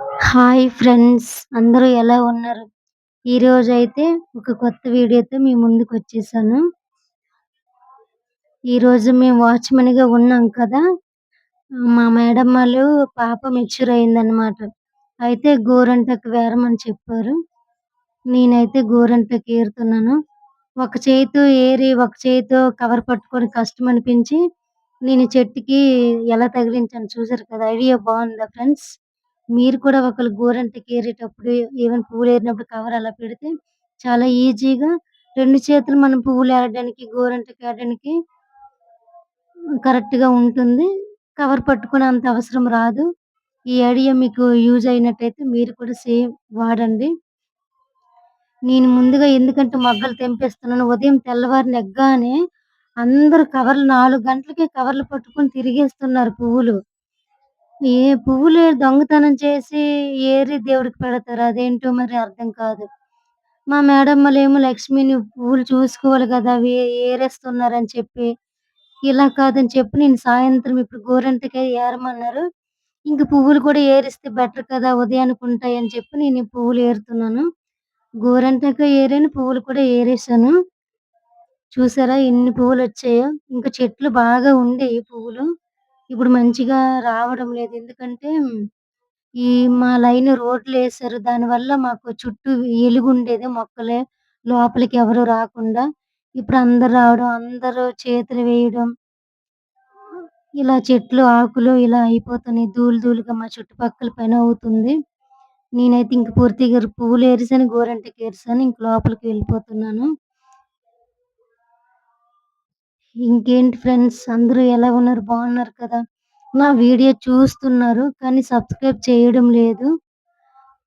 Hi friends అందరూ ఎలా ఉన్నారు? ఈరోజైతే ఒక కొత్త వీడియోతో మీ ముందుకు వచ్చేసాను. ఈరోజు మేము వాచ్మెన్గా ఉన్నాం కదా? మా మేడం వాళ్ళు పాప మెచ్యూర్ అయిందనమాట అయితే గోరంటకు వేరమని చెప్పారు. నేనైతే గోరంటకు ఏరుతున్నాను ఒక చేయితో ఏరి ఒక చేయితో కవర్ పట్టుకొని కష్టం అనిపించి నేను చెట్టుకి ఎలా తగిలించాను చూసారు కదా? ఐడియా బాగుందా ఫ్రెండ్స్? మీరు కూడా ఒకళ్ళు గోరంటకి ఏరేటప్పుడు ఈవెన్ పువ్వులు ఏరినప్పుడు కవర్ అలా పెడితే చాలా ఈజీగా రెండు చేతులు మనం పువ్వులు ఏరడానికి గోరంటకి ఏరడానికి కరెక్ట్గా ఉంటుంది. కవర్ పట్టుకునే అంత అవసరం రాదు. ఈ ఐడియా మీకు యూజ్ అయినట్టయితే మీరు కూడా సేమ్ వాడండి. నేను ముందుగా ఎందుకంటే మొగ్గలు తెంపేస్తున్నాను. ఉదయం తెల్లవారు నెగ్గానే అందరూ కవర్లు నాలుగు గంటలకే కవర్లు పట్టుకొని తిరిగేస్తున్నారు పువ్వులు. ఏ పువ్వులు దొంగతనం చేసి ఏరి దేవుడికి పెడతారు? అదేంటో మరి అర్థం కాదు. మా మేడం ఏమో లక్ష్మిని పువ్వులు చూసుకోవాలి కదా అవి ఏరేస్తున్నారని చెప్పి ఇలా కాదని చెప్పి నేను సాయంత్రం ఇప్పుడు గోరంటకాయ ఏరమన్నారు. ఇంక పువ్వులు కూడా ఏరిస్తే బెటర్ కదా ఉదయానికి ఉంటాయి అని చెప్పి నేను ఈ పువ్వులు ఏరుతున్నాను. గోరంటకాయ ఏరాను పువ్వులు కూడా ఏరేసాను చూసారా ఎన్ని పువ్వులు వచ్చాయో? ఇంకా చెట్లు బాగా ఉండేవి పువ్వులు. ఇప్పుడు మంచిగా రావడం లేదు. ఎందుకంటే ఈ మా లైన్ రోడ్లు వేసారు దానివల్ల మాకు చుట్టూ ఎలుగు ఉండేది మొక్కలే లోపలికి ఎవరు రాకుండా. ఇప్పుడు అందరు రావడం అందరూ చేతులు వేయడం ఇలా చెట్లు ఆకులు ఇలా అయిపోతున్నాయి. ధూళి ధూళిగా మా చుట్టుపక్కల పని అవుతుంది. నేనైతే ఇంక పూర్తిగా పువ్వులు ఏరిసాను గోరంటకి ఏరిసాను ఇంక లోపలికి వెళ్ళిపోతున్నాను. ఇంకేంటి ఫ్రెండ్స్? అందరూ ఎలా ఉన్నారు? బాగున్నారు కదా? నా వీడియో చూస్తున్నారు కానీ సబ్స్క్రైబ్ చేయడం లేదు.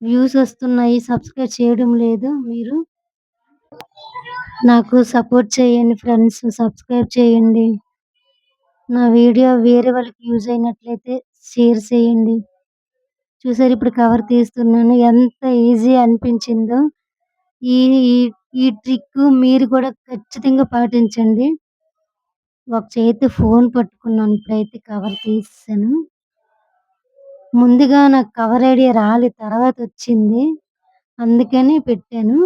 వ్యూస్ వస్తున్నాయి సబ్స్క్రైబ్ చేయడం లేదు. మీరు నాకు సపోర్ట్ చేయండి ఫ్రెండ్స్ సబ్స్క్రైబ్ చేయండి. నా వీడియో వేరే వాళ్ళకి యూజ్ అయినట్లయితే షేర్ చేయండి. చూసారు ఇప్పుడు కవర్ తీస్తున్నాను. ఎంత ఈజీ అనిపించిందో. ఈ ఈ ట్రిక్ మీరు కూడా ఖచ్చితంగా పాటించండి. ఒక చేతి ఫోన్ పట్టుకున్నాను. ఇప్పుడైతే కవర్ తీసాను ముందుగా నాకు కవర్ ఐడియా రాలేదు తర్వాత వచ్చింది. అందుకని పెట్టాను.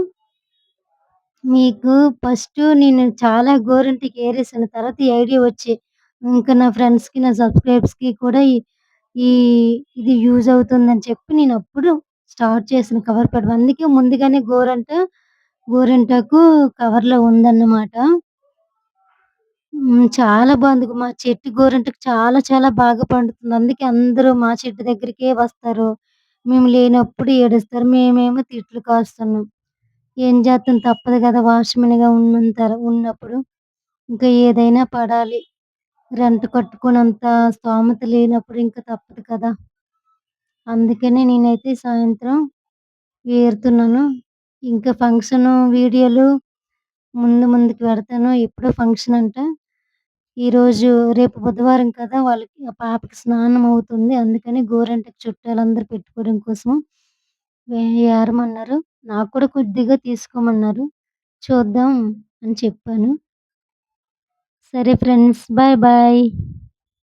మీకు ఫస్ట్ నేను చాలా గోరంటికి ఏరేసాను తర్వాత ఈ ఐడియా వచ్చి ఇంకా నా ఫ్రెండ్స్కి నా సబ్స్క్రైబ్స్కి కూడా ఈ ఇది యూజ్ అవుతుందని చెప్పి నేను అప్పుడు స్టార్ట్ చేసిన కవర్ పెట్టడం అందుకే ముందుగానే గోరంట గోరంటకు కవర్లో ఉందన్నమాట. చాలా బాగుంది. మా చెట్టు గోరంటకు చాలా చాలా బాగా పండుతుంది. అందుకే అందరూ మా చెట్టు దగ్గరికే వస్తారు. మేము లేనప్పుడు ఏడుస్తారు. మేమేమో తిట్లు కాస్తున్నాం. ఏం చేస్తాం? తప్పదు కదా వాచ్మెన్గా ఉన్నంత ఉన్నప్పుడు. ఇంకా ఏదైనా పడాలి. రెంట్ కట్టుకున్నంత స్తోమత లేనప్పుడు ఇంకా తప్పదు కదా. అందుకనే నేనైతే సాయంత్రం ఏరుతున్నాను. ఇంకా ఫంక్షన్ వీడియోలు ముందు ముందుకు పెడతాను. ఎప్పుడో ఫంక్షన్ అంట ఈరోజు రేపు బుధవారం కదా వాళ్ళకి ఆ పాపకి స్నానం అవుతుంది. అందుకని గోరంటకు చుట్టాలందరూ పెట్టుకోవడం కోసం ఏరమన్నారు నాకు కూడా కొద్దిగా తీసుకోమన్నారు. చూద్దాం అని చెప్పాను. సరే ఫ్రెండ్స్ బాయ్ బాయ్.